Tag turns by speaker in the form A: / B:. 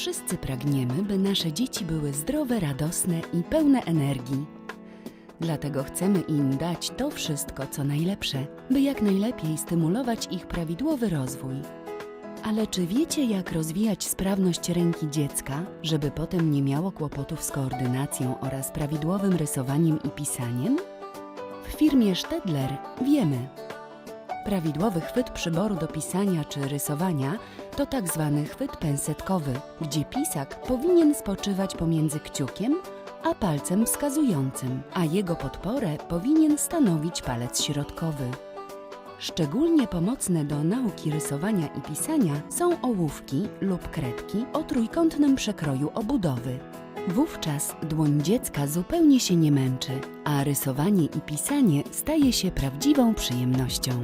A: Wszyscy pragniemy, by nasze dzieci były zdrowe, radosne i pełne energii. Dlatego chcemy im dać to wszystko, co najlepsze, by jak najlepiej stymulować ich prawidłowy rozwój. Ale czy wiecie, jak rozwijać sprawność ręki dziecka, żeby potem nie miało kłopotów z koordynacją oraz prawidłowym rysowaniem i pisaniem? W firmie Stedler wiemy. Prawidłowy chwyt przyboru do pisania czy rysowania to tak zwany chwyt pensetkowy, gdzie pisak powinien spoczywać pomiędzy kciukiem a palcem wskazującym, a jego podporę powinien stanowić palec środkowy. Szczególnie pomocne do nauki rysowania i pisania są ołówki lub kredki o trójkątnym przekroju obudowy. Wówczas dłoń dziecka zupełnie się nie męczy, a rysowanie i pisanie staje się prawdziwą przyjemnością.